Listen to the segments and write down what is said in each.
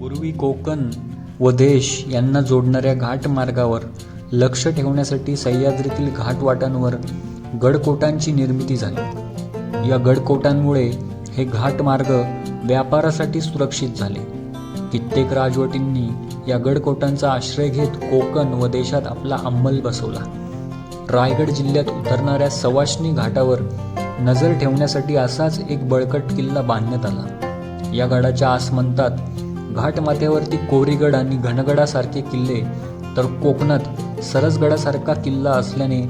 पूर्वी कोकण व देश यांना जोडणाऱ्या घाटमार्गावर लक्ष ठेवण्यासाठी सह्याद्रीतील घाटवाटांवर गडकोटांची निर्मिती झाली. या गडकोटांमुळे हे घाटमार्ग व्यापारासाठी सुरक्षित झाले. कित्येक राजवटींनी या गडकोटांचा आश्रय घेत कोकण व देशात आपला अंमल बसवला. रायगड जिल्ह्यात उतरणाऱ्या सवाष्णी घाटावर नजर ठेवण्यासाठी असाच एक बळकट किल्ला बांधण्यात आला. या गडाच्या आसमंतात घाटमाथ्यावरती कोरीगड आणि घनगडासारखे किल्ले तर कोकणात सरसगडासारखा किल्ला असल्याने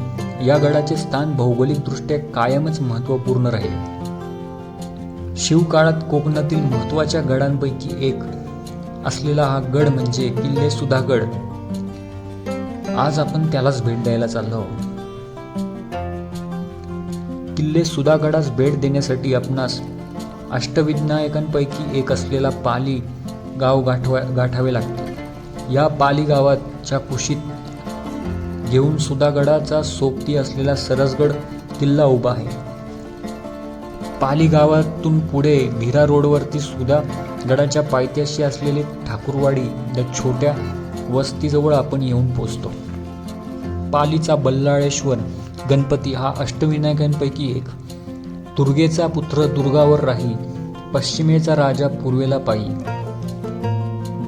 या गडाचे स्थान भौगोलिकदृष्ट्या कायमच महत्त्वपूर्ण राहील. शिवकाळात कोकणातील महत्त्वाच्या गडांपैकी एक असलेला हा गड म्हणजे किल्ले सुधागड. आज आपण त्यालाच भेट द्यायला चाललो आहोत. किल्ले सुधागडास भेट देण्यासाठी आपणास अष्टविनायकांपैकी एक असलेला पाली गाव गाठवा गाठावे लागते. या पाली गावाच्या कुशीत घेऊन सुधागडाचा सोबती असलेला सरसगड किल्ला उभा आहे. पाली गावातून पुढे भिरा रोडवरती सुद्धा गडाच्या पायथ्याशी असलेली ठाकूरवाडी या छोट्या वस्तीजवळ आपण येऊन पोचतो. पालीचा बल्लाळेश्वर गणपती हा अष्टविनायकांपैकी एक. दुर्गेचा पुत्र दुर्गावर राही पश्चिमेचा राजा पूर्वेला पायी.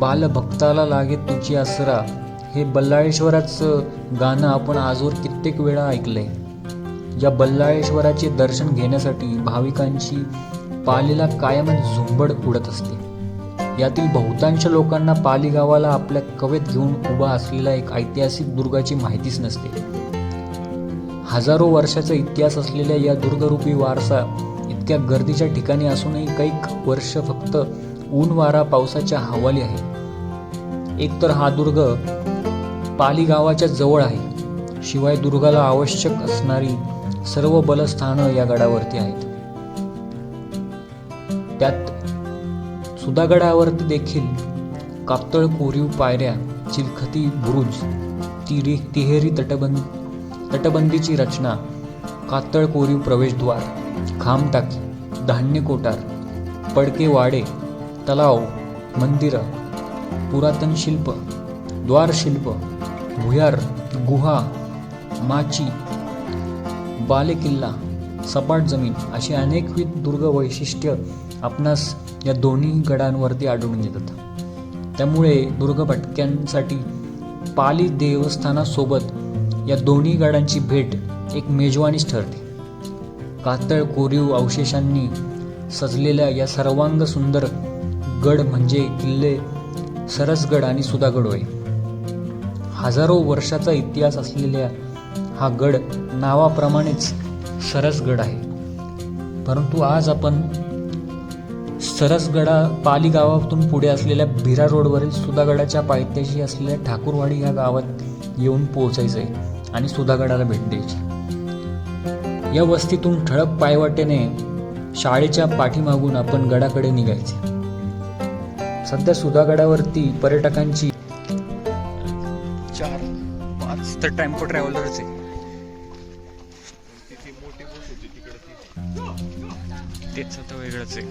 बालभक्ताला लागे तुझी आसरा. हे बल्लाळेश्वराचं गाणं आपण आजवर कित्येक वेळा ऐकलंय. या बल्लाळेश्वराचे दर्शन घेण्यासाठी भाविकांची पालीला कायमच झुंबड उडत असते. यातील बहुतांश लोकांना पाली गावाला आपल्या कवेत घेऊन उभा असलेला एक ऐतिहासिक दुर्गाची माहितीच नसते. हजारो वर्षाचा इतिहास असलेल्या या दुर्गरूपी वारसा इतक्या गर्दीच्या ठिकाणी असूनही काही वर्ष फक्त ऊन वारा पावसाच्या हवाली आहे. एकतर हा दुर्ग पाली गावाच्या जवळ आहे. शिवाय दुर्गाला आवश्यक असणारी सर्व बलस्थानं या गडावरती आहेत. त्यात सुधागडावरती देखील कातळ कोरीव पायऱ्या चिलखती बुरुज तिरी तिहेरी तटबंद तटबंदीची रचना कातळ कोरीव प्रवेशद्वार खांबटाकी धान्य कोटार पडके वाडे तलाव मंदिरं पुरातन शिल्प द्वारशिल्प भुयार गुहा माची बालेकिल्ला सपाट जमीन अशी अनेकविध दुर्ग वैशिष्ट्य आपणास या दोन्ही गडांवरती आढळून येतात. त्यामुळे दुर्ग भटक्यांसाठी पाली देवस्थानासोबत या दोन्ही गडांची भेट एक मेजवानीच ठरते. कातळ कोरीव अवशेषांनी सजलेल्या या सर्वांग सुंदर गड म्हणजे किल्ले सरसगड आणि सुधागड होय हजारो वर्षाचा इतिहास असलेल्या हा गड नावाप्रमाणेच सरसगड आहे. परंतु आज आपण सरसगडा पाली गावातून पुढे असलेल्या भिरा रोडवरील सुधागडाच्या पायथ्याशी असलेल्या ठाकूरवाडी या गावात येऊन पोहोचायचं आहे आणि सुधागडाला भेट द्यायची. या वस्तीतून ठळक पायवाटेने शाळेच्या पाठीमागून आपण गडाकडे निघायचे. सध्या सुधागडावरती पर्यटकांची चार पाच. तर टेम्पो ट्रॅव्हलरच आहे. तेच आता वेगळंच आहे.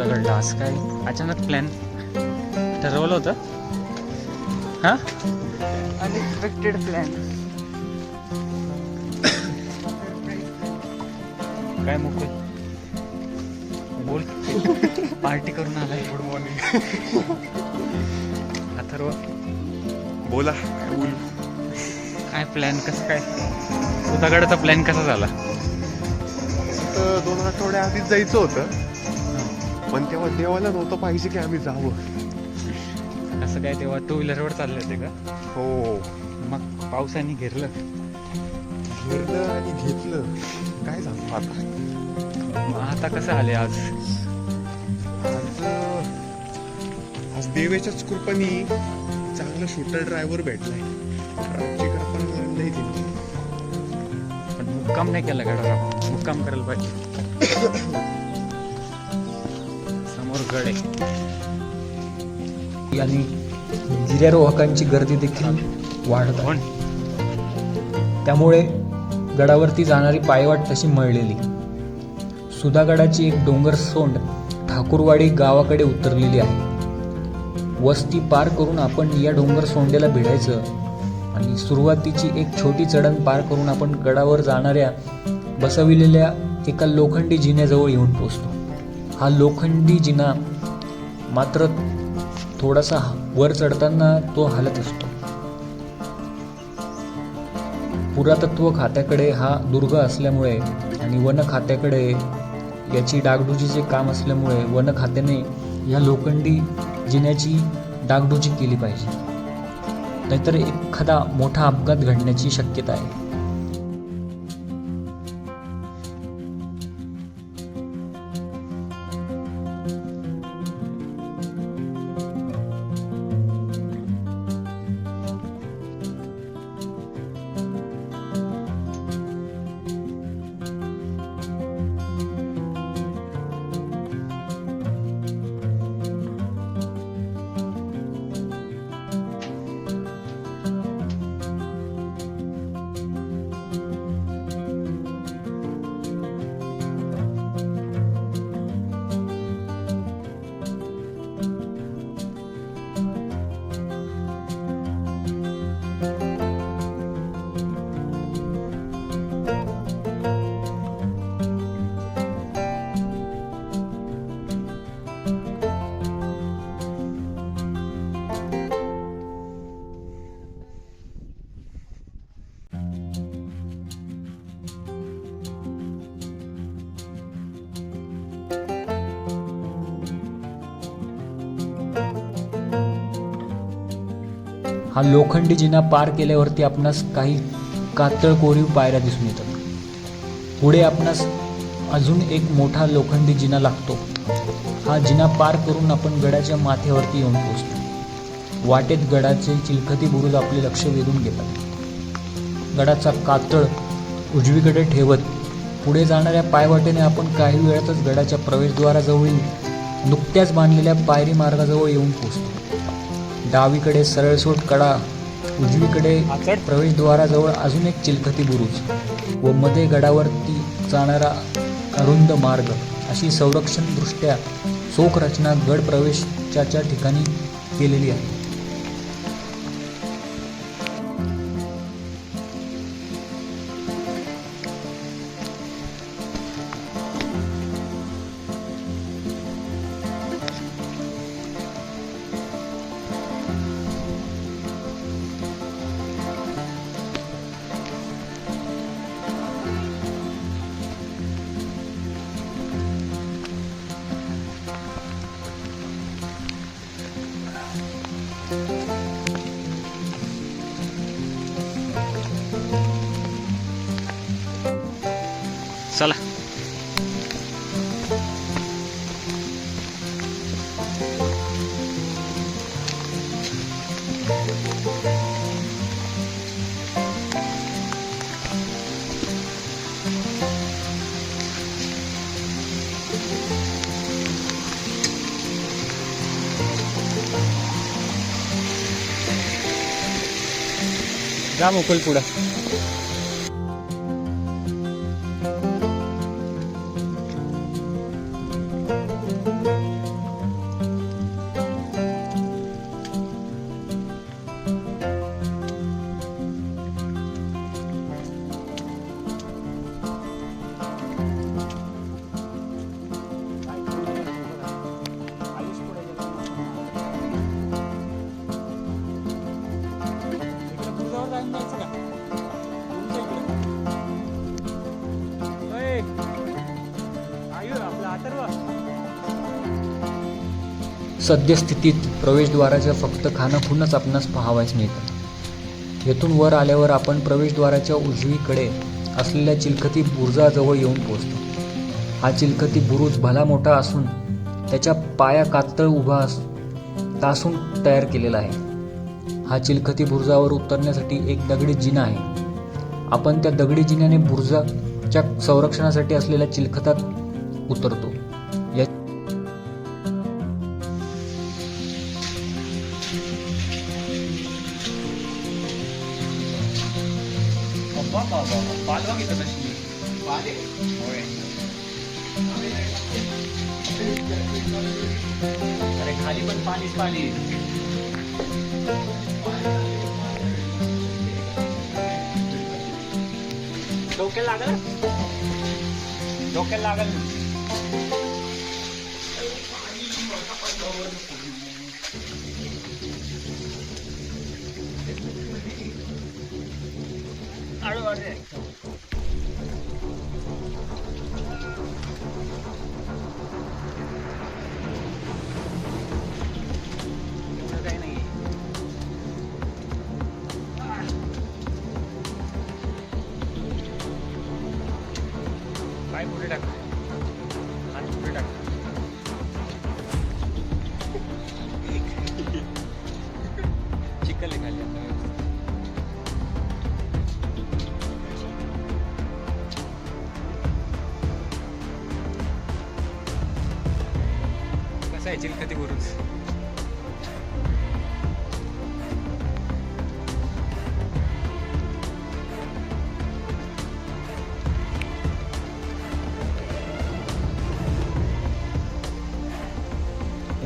आहे सुधागडला आज काय अचानक प्लॅन ठरवलं होतं? हा? अनएक्सपेक्टेड प्लॅन काय मुकुल बोल. पार्टी करून आलाय. Good morning Atharva. बोला. काय बोलू. काय प्लॅन कसं काय? सुधागडाचा प्लॅन कसा झाला? तर दोन आठवड्या आधीच जायचं होतं. पण तेव्हा देवाला नव्हतं पाहिजे की आम्ही जावं. कसं काय तेव्हा टू व्हीलरवर चालले होते का? हो. मग पावसाने घेरलं. घेरलं आणि घेतलं. काय झालं आता? मग आता कसं आले आज? आज आज देवेच्याच कृपानी चांगला शूटर ड्रायव्हर भेटलाय. ट्रकची दिली पण मुक्काम नाही केला गाडा मुक्काम करायला पाहिजे. गड आहे आणि गिर्यारोहकांची गर्दी देखील वाढत आहे. त्यामुळे गडावरती जाणारी पायवाट तशी मळलेली. सुधागडाची एक डोंगर सोंड ठाकूरवाडी गावाकडे उतरलेली आहे. वस्ती पार करून आपण या डोंगर सोंडेला भिडायचं आणि सुरुवातीची एक छोटी चढण पार करून आपण गडावर जाणाऱ्या बसविलेल्या एका लोखंडी जिन्याजवळ येऊन पोचतो. हा लोखंडी जिना मात्र थोडासा वर चढताना तो हालत असतो. पुरातत्व खात्याकडे हा दुर्ग असल्यामुळे आणि वन खात्याकडे याची डागडुजीचे काम असल्यामुळे वन खात्याने या लोखंडी जिन्याची डागडुजी केली पाहिजे. नाहीतर एखादा मोठा अपघात घडण्याची शक्यता आहे. हा लोखंडी जिना पार केल्यावरती आपणास काही कातळ कोरीव पायऱ्या दिसून येतात. पुढे आपणास अजून एक मोठा लोखंडी जिना लागतो. हा जिना पार करून आपण गडाच्या माथ्यावरती येऊन पोहोचतो. वाटेत गडाचे चिलखती बुरुज आपले लक्ष वेधून घेतात. गडाचा कातळ उजवीकडे ठेवत पुढे जाणाऱ्या पायवाटेने आपण काही वेळातच गडाच्या प्रवेशद्वाराजवळील नुकत्याच बांधलेल्या पायरी मार्गाजवळ येऊन पोहोचतो. डावीकडे सरळसोट कडा उजवीकडे प्रवेशद्वाराजवळ अजून एक चिलखती बुरुज व मध्ये गडावरती जाणारा अरुंद मार्ग. अशी संरक्षणदृष्ट्या चोख रचना गड प्रवेशाच्या ठिकाणी केलेली आहे. ગામ ઉકલપુરા सद्यस्थितीत प्रवेशद्वाराच्या फक्त खानाखूनच आपणास पाहावयास मिळतं. येथून वर आल्यावर आपण प्रवेशद्वाराच्या उजवीकडे असलेल्या चिलखती बुरुजाजवळ येऊन पोहोचतो. हा चिलखती बुरुज भला मोठा असून त्याच्या पाया कातळ उभा अस तासून तयार केलेला आहे. हा चिलखती बुरुजावर उतरण्यासाठी एक दगडी जिना आहे. आपण त्या दगडी जिन्याने बुरुजाच्या संरक्षणासाठी असलेल्या चिलखतात उतरतो. अरे खाली पण पाणीच पाणी. डोक्याला लागल? डोक्याला लागल? काही कसं कधी चिलखती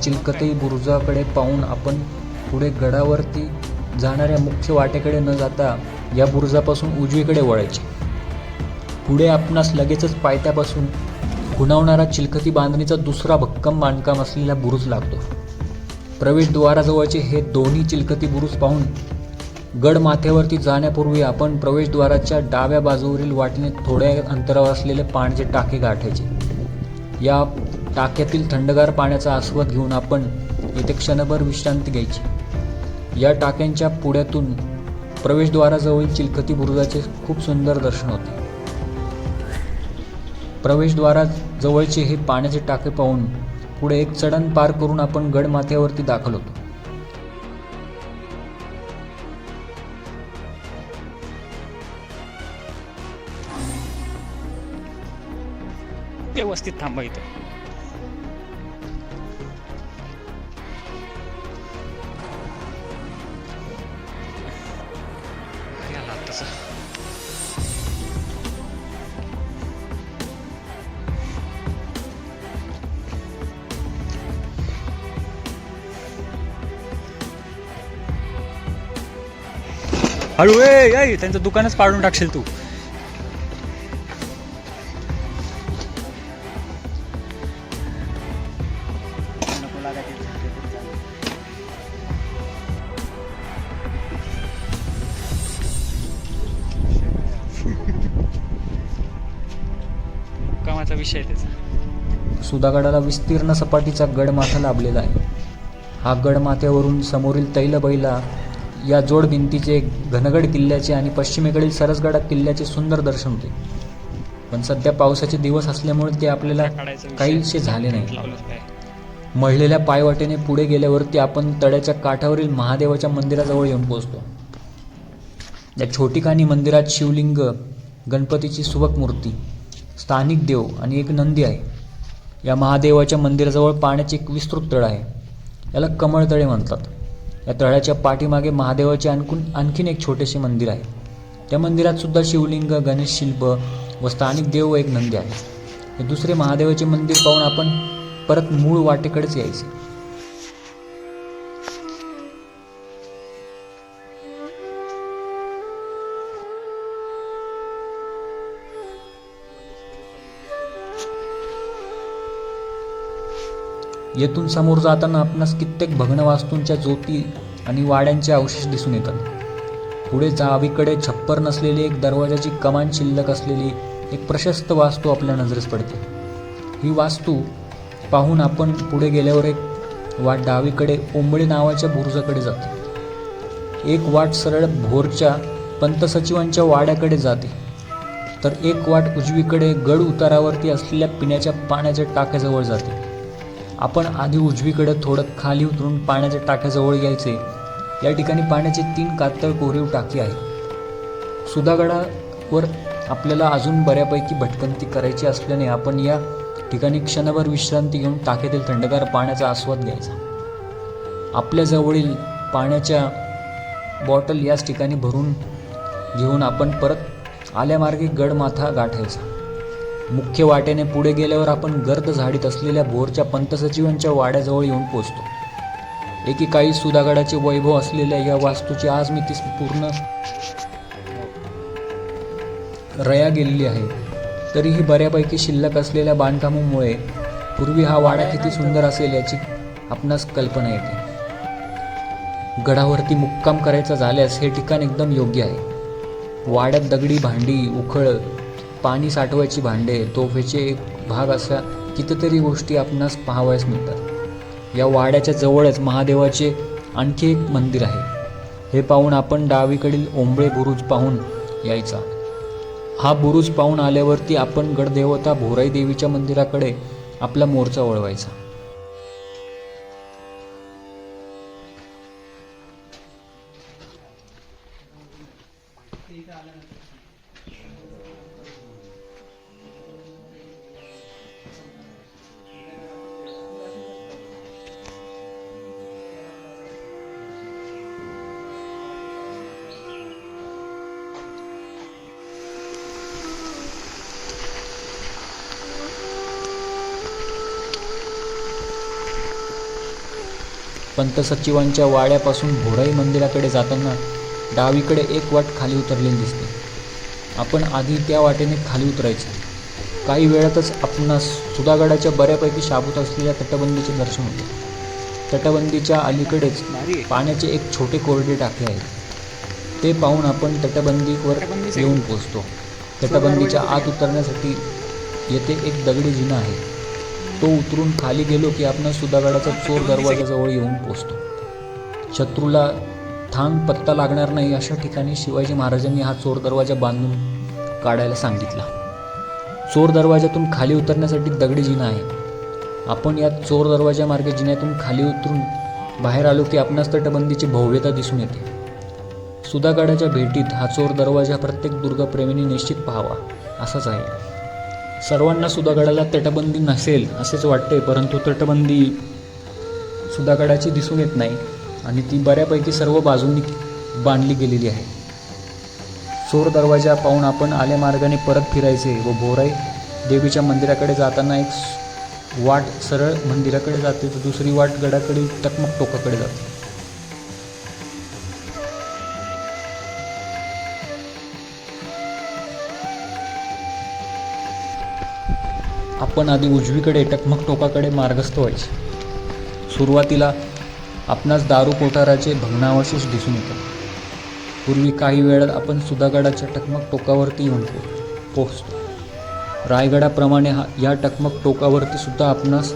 चिलकतई बुरुजाकडे पाहून आपण पुढे गडावरती जाणाऱ्या मुख्य वाटेकडे न जाता या बुरुजापासून उजवीकडे वळायचे. पुढे आपणास लगेचच पायथ्यापासून खुणावणारा चिलखती बांधणीचा दुसरा भक्कम बांधकाम असलेला बुरुज लागतो. प्रवेशद्वाराजवळचे हे दोन्ही चिलखती बुरुज पाहून गड माथ्यावरती जाण्यापूर्वी आपण प्रवेशद्वाराच्या डाव्या बाजूवरील वाटेने थोड्या अंतरावर असलेले पाण्याचे टाके गाठायचे. या टाक्यातील थंडगार पाण्याचा आस्वाद घेऊन आपण येथे क्षणभर विश्रांती घ्यायची. या टाक्यांच्या पुढ्यातून प्रवेशद्वाराजवळील चिलखती बुरुजाचे खूप सुंदर दर्शन होते. प्रवेशद्वाराजवळचे हे पाण्याचे टाके पाहून पुढे एक चढण पार करून आपण गडमाथ्यावरती दाखल होतो. व्यवस्थित थांबा इथं. हळू ए ऐ, त्यांचं दुकानच पाडून टाकशील तू. कामाचा विषय त्याचा सुधागडाला विस्तीर्ण सपाटीचा गडमाथा लाभलेला आहे हा गडमाथ्यावरून समोरील तैलबैला या जोड भिंतीचे घनगड किल्ल्याचे आणि पश्चिमेकडील सरसगडा किल्ल्याचे सुंदर दर्शन होते. पण सध्या पावसाचे दिवस असल्यामुळे ते आपल्याला काहीसे झाले नाही. मळलेल्या पायवाटेने पुढे गेल्यावरती आपण तळ्याच्या काठावरील महादेवाच्या मंदिराजवळ येऊन पोहोचतो. या छोटीकानी मंदिरात शिवलिंग गणपतीची सुबक मूर्ती स्थानिक देव आणि एक नंदी आहे. या महादेवाच्या मंदिराजवळ पाण्याचे एक विस्तृत तळ आहे. याला कमळतळे म्हणतात. या तळ्याच्या पाठीमागे महादेवाचे आणखून आणखीन एक छोटेसे मंदिर आहे. त्या मंदिरात सुद्धा शिवलिंग गणेश शिल्प व स्थानिक देव व एक नंदी आहे. हे दुसरे महादेवाचे मंदिर पाहून आपण परत मूळ वाटेकडेच यायचे. येथून समोर जाताना आपणास कित्येक भग्न वास्तूंच्या ज्योती आणि वाड्यांचे अवशेष दिसून येतात. पुढे जावीकडे छप्पर नसलेली एक दरवाजाची कमान शिल्लक असलेली एक प्रशस्त वास्तू आपल्या नजरेस पडते. ही वास्तू पाहून आपण पुढे गेल्यावर एक वाट डावीकडे ओंबळे नावाच्या बुरुजाकडे जाते. एक वाट सरळ भोरच्या पंतसचिवांच्या वाड्याकडे जाते. तर एक वाट उजवीकडे गड उतारावरती असलेल्या पिण्याच्या पाण्याच्या टाक्याजवळ जाते. आपण आधी उजवीकडे थोडं खाली उतरून पाण्याच्या टाक्याजवळ यायचे. या ठिकाणी पाण्याचे तीन कातळ कोरीव टाकी आहे सुधागडावर आपल्याला अजून बऱ्यापैकी भटकंती करायची असल्याने आपण या ठिकाणी क्षणभर विश्रांती घेऊन टाक्यातील थंडगार पाण्याचा आस्वाद घ्यायचा. आपल्याजवळील पाण्याच्या बॉटल याच ठिकाणी भरून घेऊन आपण परत आल्यामार्गे गडमाथा गाठायचा. मुख्य वाटेने पुढे गेल्यावर आपण गर्द झाडीत असलेल्या भोरच्या पंतसचिवांच्या वाड्याजवळ येऊन पोचतो एकेकाळी सुधागडाचे वैभव असलेल्या या वास्तूची आज मी ती पूर्ण रया गेलेली आहे. तरीही बऱ्यापैकी शिल्लक असलेल्या बांधकामामुळे पूर्वी हा वाडा किती सुंदर असेल याची आपणास कल्पना येते. गडावरती मुक्काम करायचा झाल्यास हे ठिकाण एकदम योग्य आहे. वाड्यात दगडी भांडी उखळ पाणी साठवायची भांडे तोफेचे एक भाग अशा कितीतरी गोष्टी आपणास पाहावयास मिळतात. या वाड्याच्या जवळच महादेवाचे आणखी एक मंदिर आहे. हे पाहून आपण डावीकडील ओंबळे बुरुज पाहून यायचा. हा बुरुज पाहून आल्यावरती आपण गडदेवता भोराई देवीच्या मंदिराकडे आपला मोर्चा वळवायचा. पंतसचिवांच्या वाड्यापासून भोराई मंदिराकडे जाताना डावीकडे एक वाट खाली उतरलेली दिसते. आपण आधी त्या वाटेने खाली उतरायचे. काही वेळातच आपणास सुधागडाच्या बऱ्यापैकी शाबूत असलेल्या तटबंदीचे दर्शन होते. तटबंदीच्या अलीकडेच पाण्याचे एक छोटे कोरडे टाके आहे ते पाहून आपण तटबंदीवर येऊन पोचतो तटबंदीच्या आत उतरण्यासाठी येथे एक दगडी जिना आहे. तो उतरून खाली गेलो की आपण सुधागडाचा चोर दरवाजाजवळ येऊन पोचतो. शत्रूला थांब पत्ता लागणार नाही अशा ठिकाणी शिवाजी महाराजांनी हा चोर दरवाजा बांधून काढायला सांगितला. चोर दरवाजातून खाली उतरण्यासाठी दगडी जिना आहे आपण या चोर दरवाजा मार्गे जिन्यातून खाली उतरून बाहेर आलो की आपणास तटबंदीची भव्यता दिसून येते. सुधागडाच्या भेटीत हा चोर दरवाजा प्रत्येक दुर्गप्रेमीने निश्चित पाहावा असाच आहे. सर्वांना सुधागडाला तटबंदी नसेल असेच वाटते परंतु तटबंदी सुधागडाची दिसून येत नाही आणि ती बऱ्यापैकी सर्व बाजूंनी बांधली गेलेली आहे. चोर दरवाजा पाहून आपण आल्या मार्गाने परत फिरायचे व भोराई देवीच्या मंदिराकडे जाताना एक वाट सरळ मंदिराकडे जाते तर दुसरी वाट गडाकडे टकमक टोकाकडे जाते. आपण आधी उजवीकडे टकमक टोकाकडे मार्गस्थ व्हायचे. सुरुवातीला आपणास दारू कोठाराचे भग्नावशेष दिसून येतात. पूर्वी काही वेळात आपण सुधागडाच्या टकमक टोकावरती येऊन पोहोचतो. रायगडाप्रमाणे हा या टकमक टोकावरती सुद्धा आपणास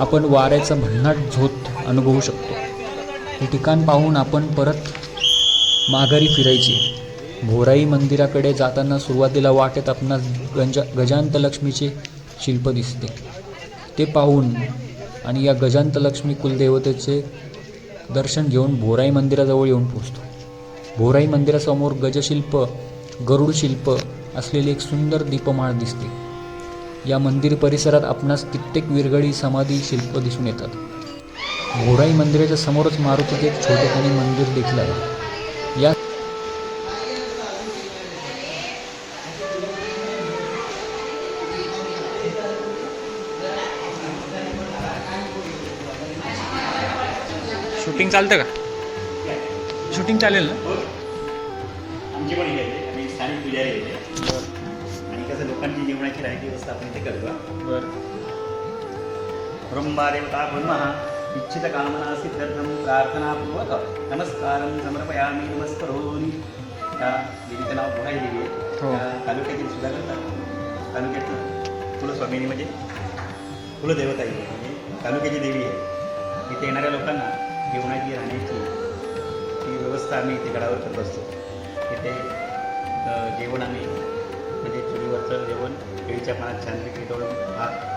आपण वाऱ्याचा भन्नाट झोत अनुभवू शकतो. हे ठिकाण पाहून आपण परत माघारी फिरायची. भोराई मंदिराकडे जाताना सुरुवातीला वाटेत आपणास गंजा गजांत लक्ष्मीचे शिल्प दिसते. ते पाहून आणि या गजांत लक्ष्मी कुलदेवतेचे दर्शन घेऊन भोराई मंदिराजवळ येऊन पोचतो भोराई मंदिरासमोर गजशिल्प गरुड शिल्प असलेली एक सुंदर दीपमाळ दिसते. या मंदिर परिसरात आपणास कित्येक विरगळी समाधी शिल्प दिसून येतात. भोराई मंदिराच्या समोरच मारुतीचे एक छोटेखानी मंदिर देखील आहे. चालतं का? शूटिंग चालेल ना? आमची पण हे आम्ही स्थानिक पुजारी आणि कसं लोकांची जेवणाची राहायची व्यवस्था आपण इथे करतो. बरं. ब्रह्मा देवता ब्रह्मः? इच्छित कामना सिद्ध्यर्थम प्रार्थनापूर्वक नमस्कारं समर्पयामी नमस्करोमी. त्या देवीचं नाव भोराई देवी आहे. हो. तालुक्यातील सुधागड तालुक्यातील कुलस्वामिनी म्हणजे कुलदेवता आहे. म्हणजे तालुक्याची देवी आहे. इथे येणाऱ्या लोकांना जेवणाची राहण्याची ही व्यवस्था आम्ही इथे गडावर करत असतो. इथे जेवण आम्ही म्हणजे चुलीवरचं जेवण केळीच्या पानात छानपैकी तोडून भात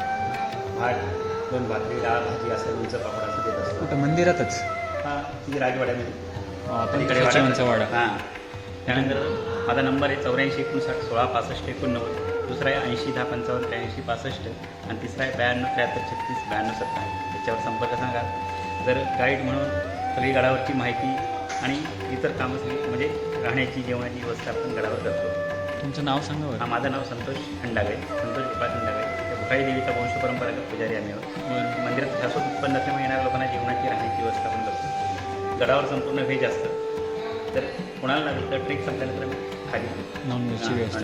भात दोन भाकरी डाळ भाजी असं लोणचं पापड असं देत असतो. कुठं? मंदिरातच? हा तिथे राजवाड्यामध्ये. वाडा. हां. त्यानंतर माझा नंबर आहे चौऱ्याऐंशी एकोणसाठ सोळा पासष्ट एकोणनव्वद. दुसरा आहे ऐंशी दहा पंचावन्न त्र्याऐंशी पासष्ट. आणि तिसरा आहे ब्याण्णव त्र्याहत्तर छत्तीस ब्याण्णव सत्तर त्याच्यावर संपर्क सांगा. जर गाईड म्हणून सगळी गडावरची माहिती आणि इतर कामं सगळी म्हणजे राहण्याची जेवणाची व्यवस्था आपण गडावर करतो. तुमचं नाव सांगा हा माझं नाव संतोष खंडागळे संतोष गोपाळ खंडागळे. त्या भुकाई देवीचा वंश परंपरागत पुजारी आम्ही आहोत. मंदिरात शाश्वत उत्पन्न असल्यामुळे येणाऱ्या लोकांना जेवणाची राहण्याची व्यवस्था पण करतो. गडावर संपूर्ण व्हेज असतं. तर कोणाला लागेल तर ट्रेक संपल्यानंतर आम्ही खाली. नॉनव्हेजची व्यवस्था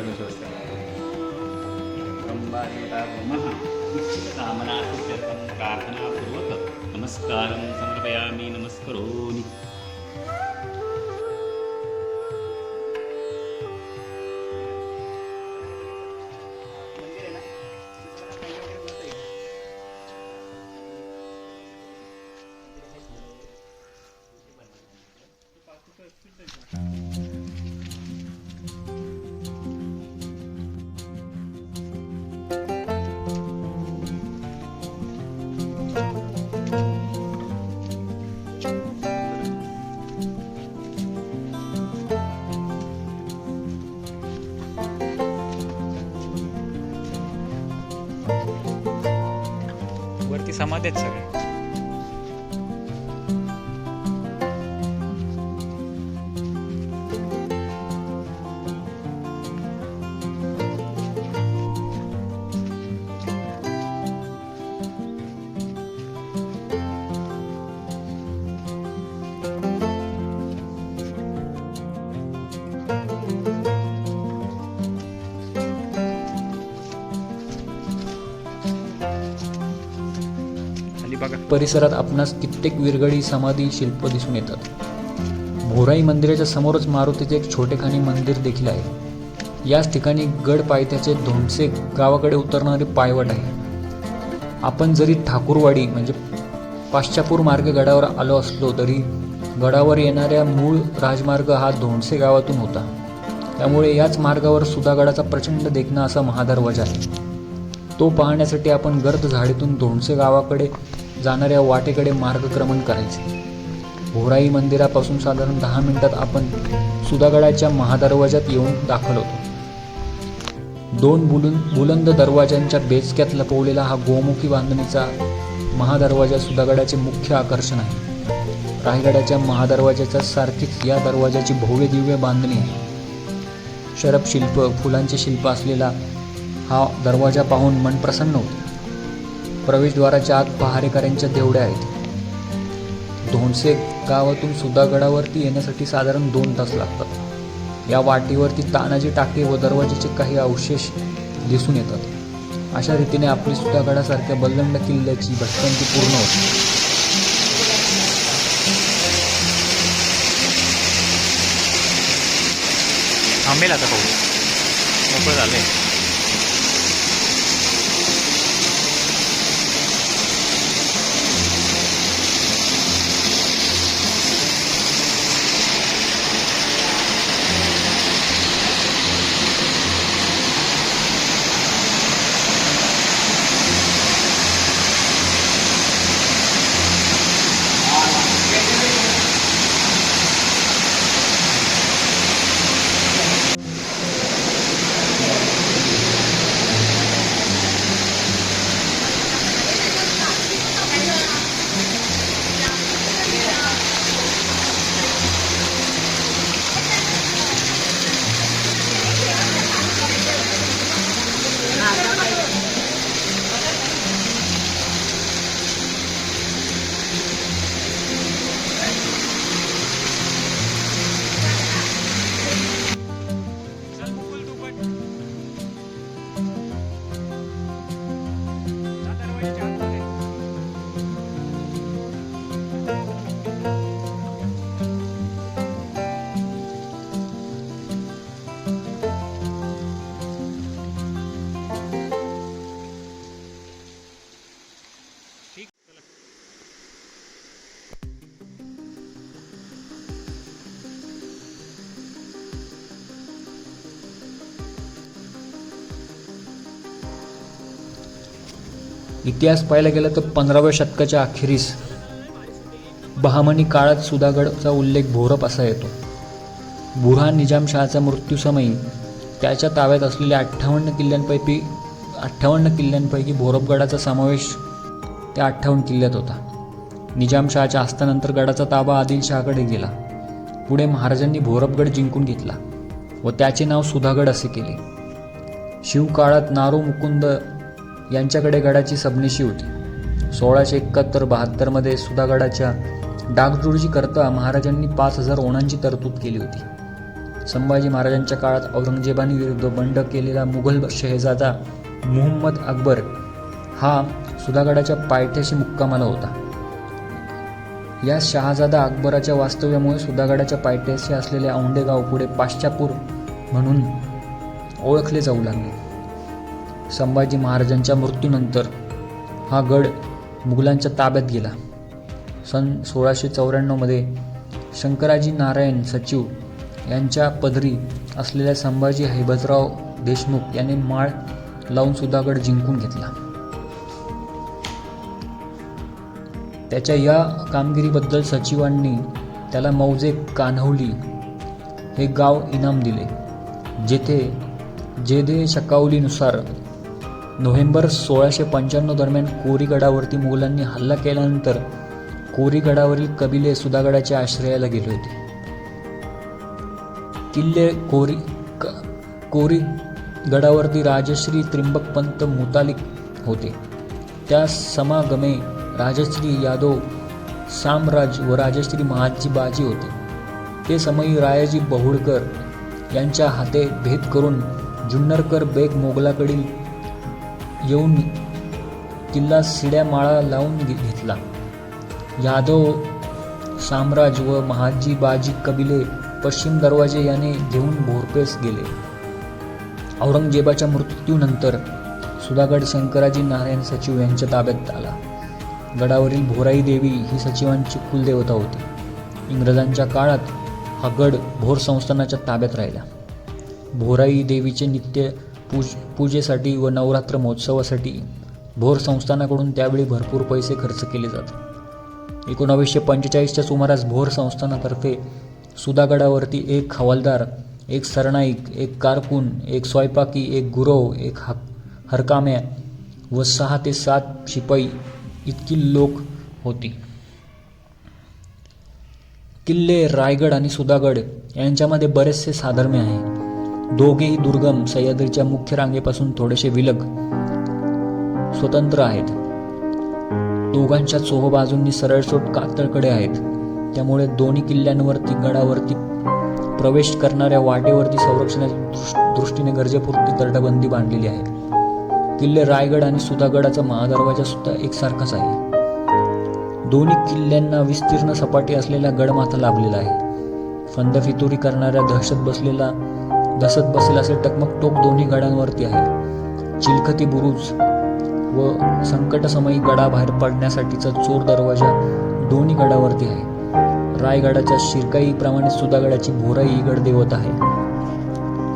नॉनव्हेज करतो. व्यवस्था ब्रह्मादेवताभूमः इच्छितकामना सिद्ध्यर्थं प्रार्थनापूर्वक नमस्कारं समर्पयामि नमस्करोमि वरती समाधी आहेत सगळे परिसरात आपणास कित्येक विरगळी समाधी शिल्प दिसून येतात. भोराई मंदिराच्या समोरच मारुतीचे एक छोटेखानी मंदिर देखील आहे. याच ठिकाणी गड पायथ्याचे धोंडसे गावाकडे उतरणारे पायवाट आहे. आपण जरी ठाकूरवाडी म्हणजे पाश्चापूर मार्गे गडावर आलो असलो तरी गडावर येणाऱ्या मूळ राजमार्ग हा धोंडसे गावातून होता. त्यामुळे याच मार्गावर सुधागडाचा प्रचंड देखणा असा महादरवाजा आहे. तो पाहण्यासाठी आपण गर्द झाडीतून धोंडसे गावाकडे जाणाऱ्या वाटेकडे मार्गक्रमण करायचे. भोराई मंदिरापासून साधारण दहा मिनिटात आपण सुधागडाच्या महादरवाज्यात येऊन दाखल होतो. दोन बुलुन बुलंद दरवाजांच्या बेचक्यात लपवलेला हा गोमुखी बांधणीचा महादरवाजा सुधागडाचे मुख्य आकर्षण आहे. रायगडाच्या महादरवाजाच्या सारखीच या दरवाजाची भव्य दिव्य बांधणी आहे. शरपशिल्प फुलांचे शिल्प असलेला हा दरवाजा पाहून मन प्रसन्न होते. प्रवेशद्वाराच्या आत पहारेकऱ्यांच्या देवड्या आहेत. धोंडसे गावातून सुधागडावरती येण्यासाठी साधारण दोन तास लागतात. या वाटेवरती तानाजी टाके व दरवाजेचे काही अवशेष दिसून येतात. अशा रीतीने आपली सुधागडासारख्या बल्लंड किल्ल्याची भटकंती पूर्ण होते. थांबेल आता पाहू. मोकळं इतिहास पाहायला गेला तर पंधराव्या शतकाच्या अखेरीस बहामनी काळात सुधागडचा उल्लेख भोरप असा येतो. बुरहान निजामशहाचा मृत्यूसमयी त्याच्या ताब्यात असलेल्या अठ्ठावन्न किल्ल्यांपैकी अठ्ठावन्न किल्ल्यांपैकी भोरपगडाचा समावेश त्या अठ्ठावन्न किल्ल्यात होता. निजामशहाच्या हस्तानंतर गडाचा ताबा आदिलशहाकडे गेला. पुढे महाराजांनी भोरपगड जिंकून घेतला व त्याचे नाव सुधागड असे केले. शिवकाळात नारो मुकुंद यांच्याकडे गडाची सबनिशी होती. सोळाशे एकाहत्तर बहात्तरमध्ये सुधागडाच्या डागडुजी करता महाराजांनी पाच हजार ओणांची तरतूद केली होती. संभाजी महाराजांच्या काळात औरंगजेबाने विरुद्ध बंड केलेला मुघल शहजादा मुहम्मद अकबर हा सुधागडाच्या पायथ्याशी मुक्कामाला होता. या शहाजादा अकबराच्या वास्तव्यामुळे सुधागडाच्या पायथ्याशी असलेले औंढे गाव पुढे पाश्चापूर म्हणून ओळखले जाऊ लागले. संभाजी महाराजांच्या मृत्यूनंतर हा गड मुघलांच्या ताब्यात गेला. सन सोळाशे चौऱ्याण्णवमध्ये शंकराजी नारायण सचिव यांच्या पदरी असलेल्या संभाजी हैबतराव देशमुख यांनी माळ लावून सुधागड जिंकून घेतला. त्याच्या या कामगिरीबद्दल सचिवांनी त्याला मौजे कान्हवली हे गाव इनाम दिले. जेथे जेदे शकावलीनुसार नोव्हेंबर सोळाशे पंच्याण्णव दरम्यान कोरीगडावरती मुघलांनी हल्ला केल्यानंतर कोरीगडावरील कबिले सुधागडाच्या आश्रयाला गेले होते. किल्ले कोरी क कोरी गडावरती राजश्री त्रिंबकपंत मुतालिक होते. त्या समागमे राजश्री यादव सामराज व राजश्री महाजी बाजी होते. ते समयी रायाजी बहुळकर यांच्या हाते भेद करून जुन्नरकर बेग मोगलाकडील येऊन किल्ला शिड्या माळा लावून घे- घेतला. यादव साम्राज व महाजी बाजी कबिले पश्चिम दरवाजे याने घेऊन भोरपेस गेले. औरंगजेबाच्या मृत्यूनंतर सुधागड शंकराजी नारायण सचिव यांच्या ताब्यात आला. गडावरील भोराई देवी ही सचिवांची कुलदेवता होती. इंग्रजांच्या काळात हा गड भोर संस्थानाच्या ताब्यात राहिला. भोराई देवीचे नित्य पूज पूजेसाठी व नवरात्र महोत्सवासाठी भोर संस्थानाकडून त्यावेळी भरपूर पैसे खर्च केले जातात एकोणावीसशे पंचेचाळीसच्या सुमारास भोर संस्थानातर्फे सुधागडावरती एक हवालदार एक सरनाईक एक कारकून एक स्वयंपाकी एक गुरव एक हक हरकाम्या व सहा ते सात शिपाई इतकी लोक होती. किल्ले रायगड आणि सुदागड यांच्यामध्ये बरेचसे साधर्म्य आहे. दोघेही दुर्गम सह्याद्रीच्या मुख्य रांगेपासून थोडेसे विलग स्वतंत्र आहेत. दोघांच्या चोह बाजूंनी सरळसोट कातळकडे आहेत. त्यामुळे दोन्ही किल्ल्यांवरती गडावरती प्रवेश करणाऱ्या वाटेवरती संरक्षणाच्या दृष्टीने गरजेपुरती तटबंदी बांधलेली आहे. किल्ले रायगड आणि सुधागडाचा महादरवाजा सुद्धा एकसारखाच आहे. दोन्ही किल्ल्यांना विस्तीर्ण सपाटी असलेला गडमाथा लाभलेला आहे. फंदफितुरी करणाऱ्या दहशत बसलेला दहशत बसेल असे टकमक टोक दोन्ही गडांवरती आहे. चिलखती बुरुज व संकटसमयी गडाबाहेर पडण्यासाठीचा चोर दरवाजा दोन्ही गडावरती आहे. रायगडाच्या शिरकाईप्रमाणे सुधागडाची भोराई ही गडदेवत आहे.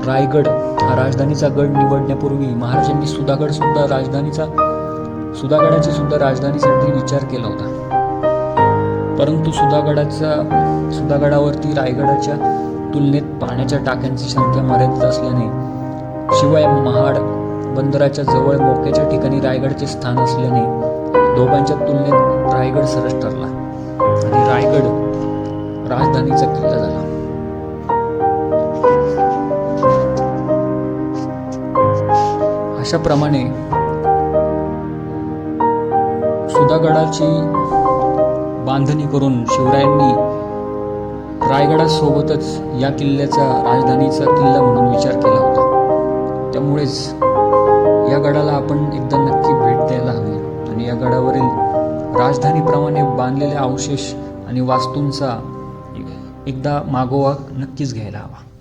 रायगड हा राजधानीचा गड निवडण्यापूर्वी महाराजांनी सुधागड सुद्धा राजधानीचा सुधागडाची सुद्धा राजधानीसाठी विचार केला होता. परंतु सुधागडाचा सुधागडावरती रायगडाच्या तुलनेत पाण्याच्या टाक्यांची संख्या मर्यादित असल्याने शिवाय महाड बंदराच्या जवळ मोक्याच्या ठिकाणी रायगडचे स्थान असल्याने दोघांच्या तुलनेत रायगड सरस ठरला आणि रायगड राजधानीचा किल्ला झाला. अशाप्रमाणे सुधागडाची बांधणी करून शिवरायांनी रायगडासोबतच या किल्ल्याचा राजधानीचा किल्ला म्हणून विचार केला होता. त्यामुळेच या गडाला आपण एकदा नक्की भेट द्यायला हवी. आणि या गडावरील राजधानीप्रमाणे बांधलेले अवशेष आणि वास्तूंचा एकदा मागोवा नक्कीच घ्यायला हवा.